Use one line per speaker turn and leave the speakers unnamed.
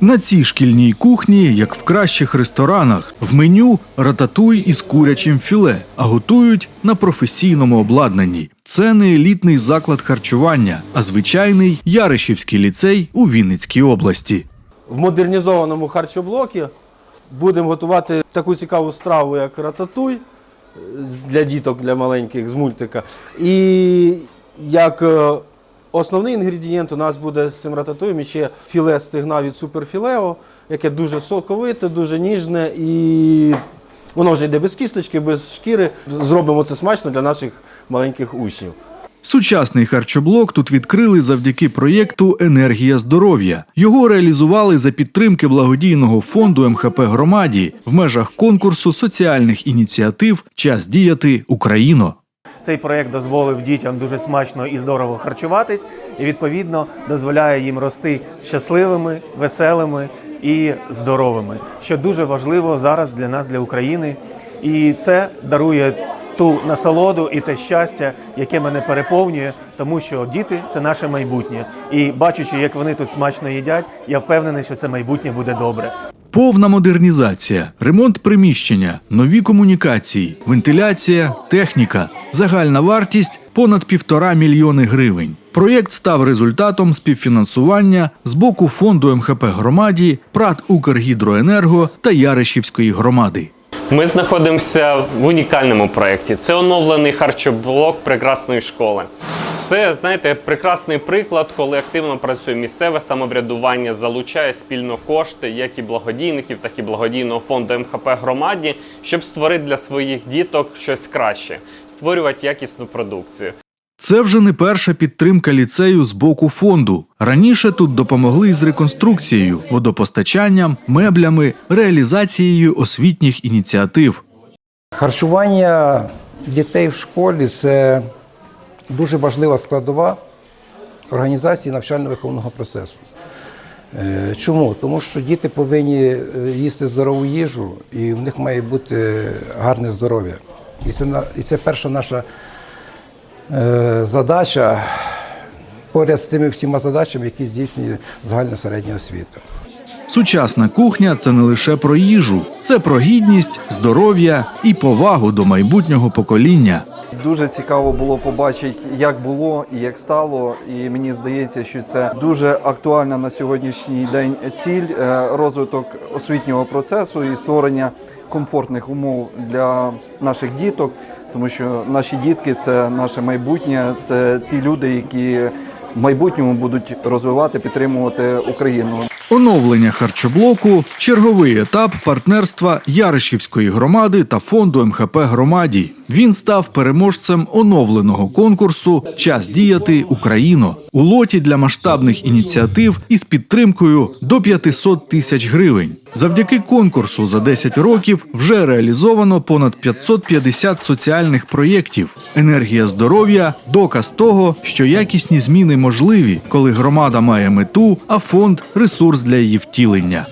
На цій шкільній кухні, як в кращих ресторанах, в меню рататуй із курячим філе, а готують на професійному обладнанні. Це не елітний заклад харчування, а звичайний Яришівський ліцей у Вінницькій області.
В модернізованому харчоблокі будемо готувати таку цікаву страву, як рататуй для діток, для маленьких з мультика. І як е, основний інгредієнт у нас буде з цим рататуєм ще філе стигна від суперфілео, яке дуже соковите, дуже ніжне і воно вже йде без кісточки, без шкіри. Зробимо це смачно для наших маленьких учнів.
Сучасний харчоблок тут відкрили завдяки проєкту Енергія здоров'я. Його реалізували за підтримки благодійного фонду МХП громаді в межах конкурсу соціальних ініціатив Час діяти Україно.
Цей проєкт дозволив дітям дуже смачно і здорово харчуватись, і відповідно дозволяє їм рости щасливими, веселими і здоровими, що дуже важливо зараз для нас, для України. І це дарує ту насолоду і те щастя, яке мене переповнює, тому що діти це наше майбутнє. І бачачи, як вони тут смачно їдять, я впевнений, що це майбутнє буде добре.
Повна модернізація, ремонт приміщення, нові комунікації, вентиляція, техніка. Загальна вартість понад півтора мільйони гривень. Проєкт став результатом співфінансування з боку фонду МХП громаді, ПРАТ Укргідроенерго та Яришівської громади.
Ми знаходимося в унікальному проєкті. Це оновлений харчоблок прекрасної школи. Це, знаєте, прекрасний приклад, коли активно працює місцеве самоврядування, залучає спільно кошти, як і благодійників, так і благодійного фонду МХП громаді, щоб створити для своїх діток щось краще, створювати якісну продукцію.
Це вже не перша підтримка ліцею з боку фонду. Раніше тут допомогли з реконструкцією, водопостачанням, меблями, реалізацією освітніх ініціатив.
Харчування дітей в школі це дуже важлива складова організації навчально-виховного процесу. Е, Чому? Тому що діти повинні е, їсти здорову їжу, і в них має бути гарне здоров'я. І це, і це перша наша задача поряд з тими всіма задачами, які здійснює загальна середня освіта.
Сучасна кухня це не лише про їжу, це про гідність, здоров'я і повагу до майбутнього покоління.
Дуже цікаво було побачити, як було і як стало. І мені здається, що це дуже актуальна на сьогоднішній день ціль е, розвиток освітнього процесу і створення комфортних умов для наших діток, тому що наші дітки це наше майбутнє, це ті люди, які в майбутньому будуть розвивати, підтримувати Україну.
Оновлення харчоблоку черговий етап партнерства Яришівської громади та фонду МХП громаді. Він став переможцем оновленого конкурсу Час діяти Україно у лоті для масштабних ініціатив із підтримкою до 500 тисяч гривень. Завдяки конкурсу за 10 років вже реалізовано понад 550 соціальних проєктів. Енергія здоров'я доказ того, що якісні зміни можливі, коли громада має мету, а фонд ресурс для її втілення.